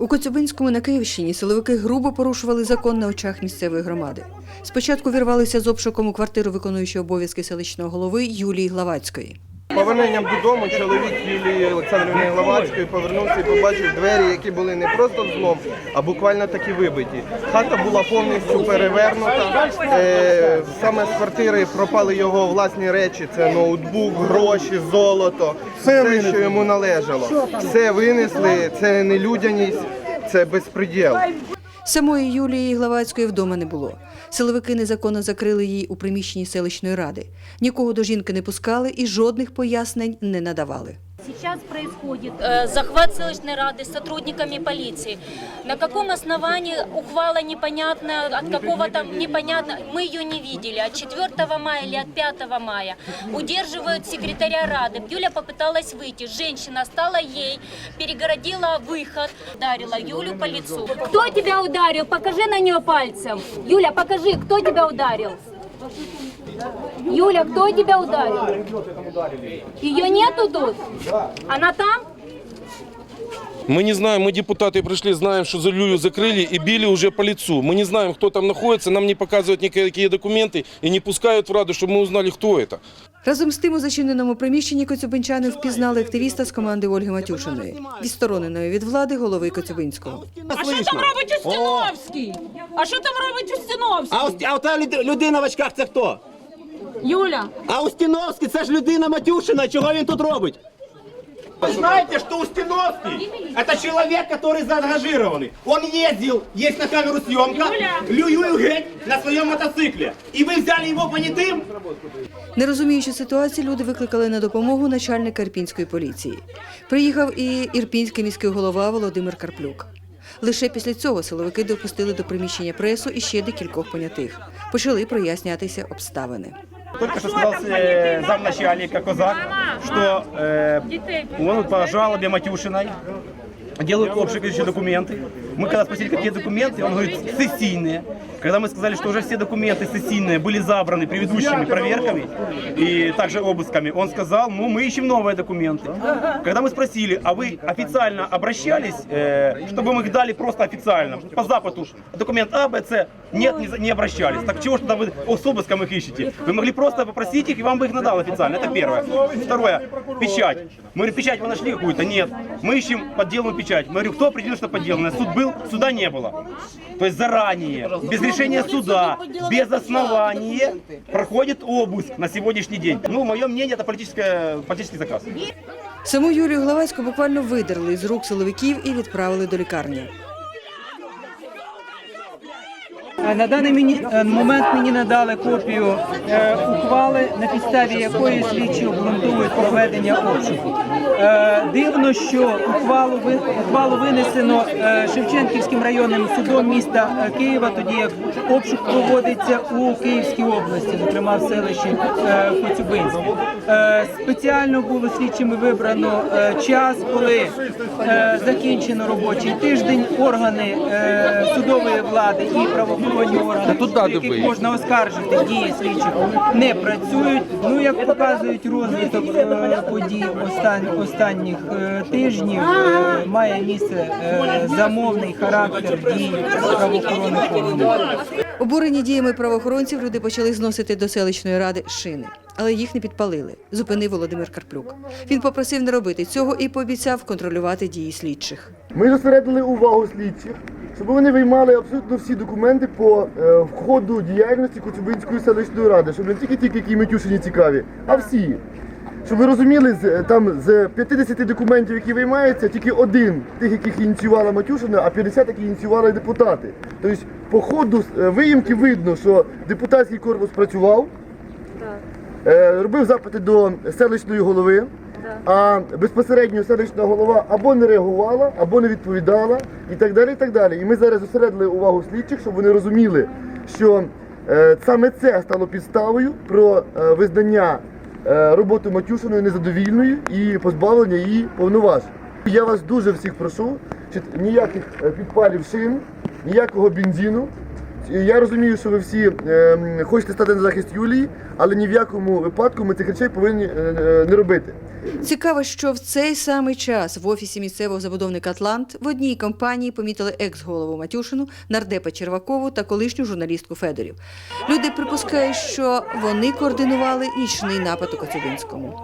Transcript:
У Коцюбинському на Київщині силовики грубо порушували закон на очах місцевої громади. Спочатку вірвалися з обшуком у квартиру виконуючої обов'язки селищного голови Юлії Главацької. Поверненням додому чоловік Юлії Олександрівни Главацької повернувся і побачив двері, які були не просто злом, а буквально такі вибиті. Хата була повністю перевернута. Е, саме з квартири пропали його власні речі: це ноутбук, гроші, золото, все, що йому належало. Все винесли, це не людяність, це безпреділ. Самої Юлії Главацької вдома не було. Силовики незаконно закрили її у приміщенні селищної ради. Нікого до жінки не пускали і жодних пояснень не надавали. Сейчас происходит э, захват селищной рады с сотрудниками полиции. На каком основании ухвала непонятная, от какого там непонятно, мы ее не видели, от 4 мая или от 5 мая. Удерживают секретаря рады. Юля попыталась выйти, женщина стала ей, перегородила выход, ударила Юлю по лицу. Кто тебя ударил? Покажи на нее пальцем. Юля, покажи, кто тебя ударил? Юля, кто тебя ударил? Ее нету тут? Она там? Мы не знаем, мы депутаты пришли, знаем, что за Люлю закрыли и били уже по лицу. Мы не знаем, кто там находится, нам не показывают никакие документы и не пускают в Раду, чтобы мы узнали, кто это. Разом з тим у зачиненому приміщенні коцюбинчани впізнали активіста з команди Ольги Матюшиної, відстороненої від влади голови Коцюбинського. А що там робить Устіновський? А що там робить Устіновський? А, Усті- а ота людина в очках це хто? Юля, А Устіновський це ж людина Матюшина. Чого він тут робить? Вы знаете, что Устиновский это человек, который заангажированный. Он ездил, есть на камеру съемка, Люю геть на своем мотоцикле. И вы взяли его понятым? Не розуміючи ситуації, люди викликали на допомогу начальника ірпінської поліції. Приїхав і ірпінський міський голова Володимир Карплюк. Лише після цього силовики допустили до приміщення пресу і ще декількох понятих. Почали прояснятися обставини. Только что сказал э, замначальника Козак, что э, он по жалобе Матюшиной делают общие документы. Мы когда спросили, какие документы, он говорит, сессийные. Когда мы сказали, что уже все документы сессийные были забраны предыдущими проверками и также обысками, он сказал, ну мы ищем новые документы. Когда мы спросили, а вы официально обращались, э, чтобы мы их дали просто официально, по западу документ А, Б, С, нет, не, не обращались. Так чего ж тогда вы с обыском их ищете? Вы могли просто попросить их, и вам бы их надал официально. Это первое. Второе, печать. Мы говорим, печать вы нашли какую-то? Нет. Мы ищем подделанную печать. Мы говорю, кто определил, что подделанная? Суд был, суда не было. То есть заранее, без решения суда, без основания проходит обыск на сегодняшний день. Ну, мое мнение, это политическое, политический заказ. Саму Юлію Главацьку буквально видерли з рук силовиків і відправили до лікарні. Е, На даний е, момент мені надали копію е, ухвали, на підставі якої слідчі обґрунтовують проведення обшуку. Дивно, що ухвалу винесено Шевченківським районним судом міста Києва, тоді як обшук проводиться у Київській області, зокрема в селищі е, Коцюбинськ. Е, Спеціально було слідчими вибрано час, коли закінчено робочий тиждень. Органи судової влади і правоохоронні органи, в яких можна оскаржити дії слідчих, не працюють. Ну як показують розвиток е, подій остан- останніх е, тижнів, е, має місце замовний характер дій правоохоронних органів. Обурені діями правоохоронців люди почали зносити до селищної ради шини, але їх не підпалили. Зупинив Володимир Карплюк. Він попросив не робити цього і пообіцяв контролювати дії слідчих. Ми зосередили увагу слідчих, щоб вони виймали абсолютно всі документи по е, входу діяльності Коцюбинської селищної ради, щоб не тільки ті, які Митюшині цікаві, а всі. Щоб ви розуміли, з, е, там з 50 документів, які виймаються, тільки один тих, яких ініціювала Матюшина, а 50 які ініціювали депутати. Тобто по ходу е, виїмки видно, що депутатський корпус працював, е, робив запити до селищної голови, а безпосередньо селищна голова або не реагувала, або не відповідала, і так далі. І так далі. І ми зараз зосередили увагу слідчих, щоб вони розуміли, що е, саме це стало підставою про е, визнання е, роботи Матюшиної незадовільною і позбавлення її повноважень. Я вас дуже всіх прошу, ніяких підпалів шин, ніякого бензину, Я розумію, що ви всі ем, хочете стати на захист Юлії, але ні в якому випадку ми цих речей повинні е, е, не робити. Цікаво, що в цей самий час в офісі місцевого забудовника Атлант в одній компанії помітили екс-голову Матюшину, нардепа Червакову та колишню журналістку Федорів. Люди припускають, що вони координували нічний напад у Коцюбинському.